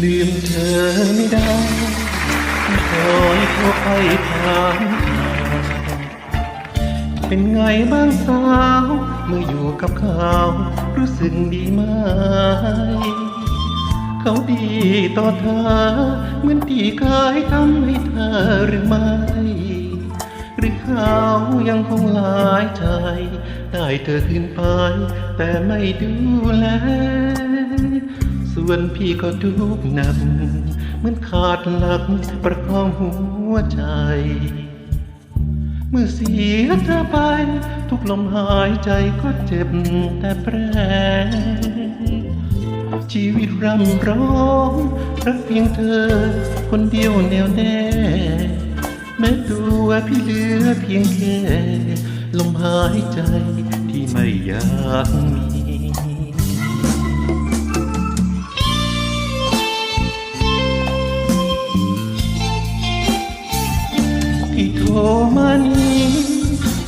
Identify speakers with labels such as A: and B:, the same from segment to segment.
A: ลืมเธอไม่ได้คอยโทรไปถามเป็นไงบ้างสาว เมื่ออยู่กับเขารู้สึกดีไหม เขาดีต่อเธอ เหมือนที่เคยทำให้เธอหรือไม่ หรือเขายังคงหลายใจ ได้เธอขึ้นไป แต่ไม่ดูแล ส่วนพี่ก็ทุกข์หนักเหมือนขาดหลักประคองหัวใจ เมื่อเสียเธอไป ทุกลมหายใจก็เจ็บแต่แปร ชีวิตร่ำร้องรักเพียงเธอ คนเดียวแนวแน่ แม้ตัวพี่เหลือเพียงแค่ ลมหายใจที่ไม่อยากมี มานี้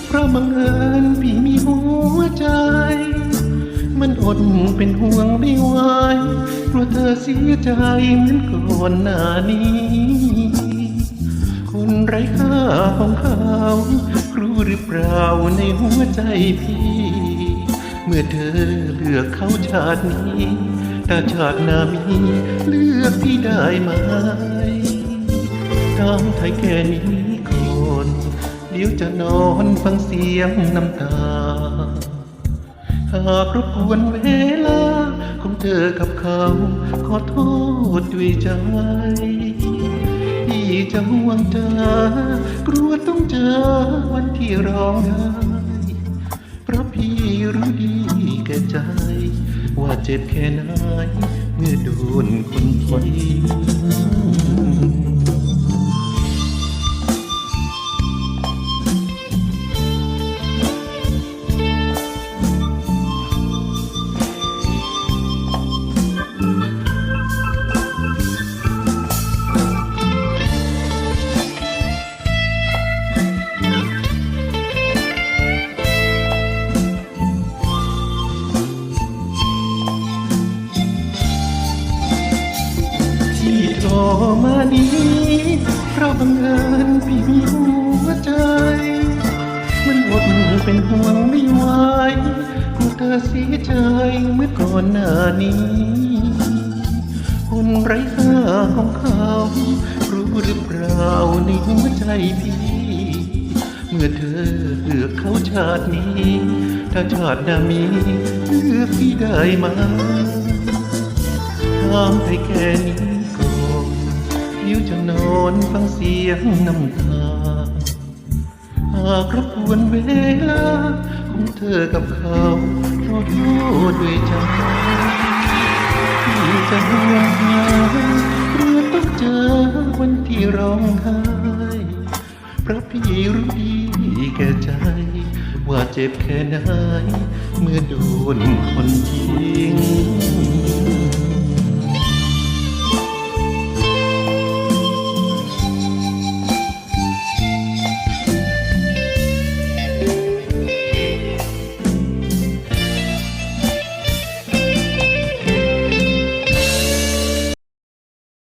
A: เพราะบังเอิญพี่มีหัวใจ มันอดเป็นห่วงไม่ไหวกลัวเธอเสียใจเหมือนก่อนหน้านี้คนไร้ค่าของเขารู้หรือเปล่าในหัวใจพี่ เมื่อเธอเลือกเขาชาตินี้ถ้าชาติหน้ามีเลือกพี่ได้ไหมทำไทยแค่นี้ เดี๋ยวจะนอนฟังเสียงน้ำตา หากรบกวนเวลา ของเธอกับเขา ขอโทษด้วยใจพี่จะห่วงเธอกลัวต้องเจอวันที่ร้องไห้เพราะพี่รู้ดีแก่ใจ ว่าเจ็บแค่ไหนเมื่อโดนคนทิ้ง มานี้เพราะบังเอิญพี่มีหัวใจ มันอดเป็นห่วงไม่ไหวกลัวเธอเสียใจเมื่อก่อนหน้านี้คนไร้ค่าของเขา รู้หรือเปล่าในหัวใจพี่ เมื่อเธอเลือกเขาชาตินี้ ถ้าชาติหน้ามีเลือกพี่ได้ไหมถามไปแค่นี้ก่ อนเดี๋ยวจะนอนฟังเสียงน้ำตา หากรบกวนเวลา ของเธอกับเขาขอโทษด้วยใจที่จะห่วงหาเพื่อต้องเจอวันที่ร้องไห้พระพี่รู้ดีแก่ใจ ว่าเจ็บแค่ไหนเมื่อโดนคนทิ้ง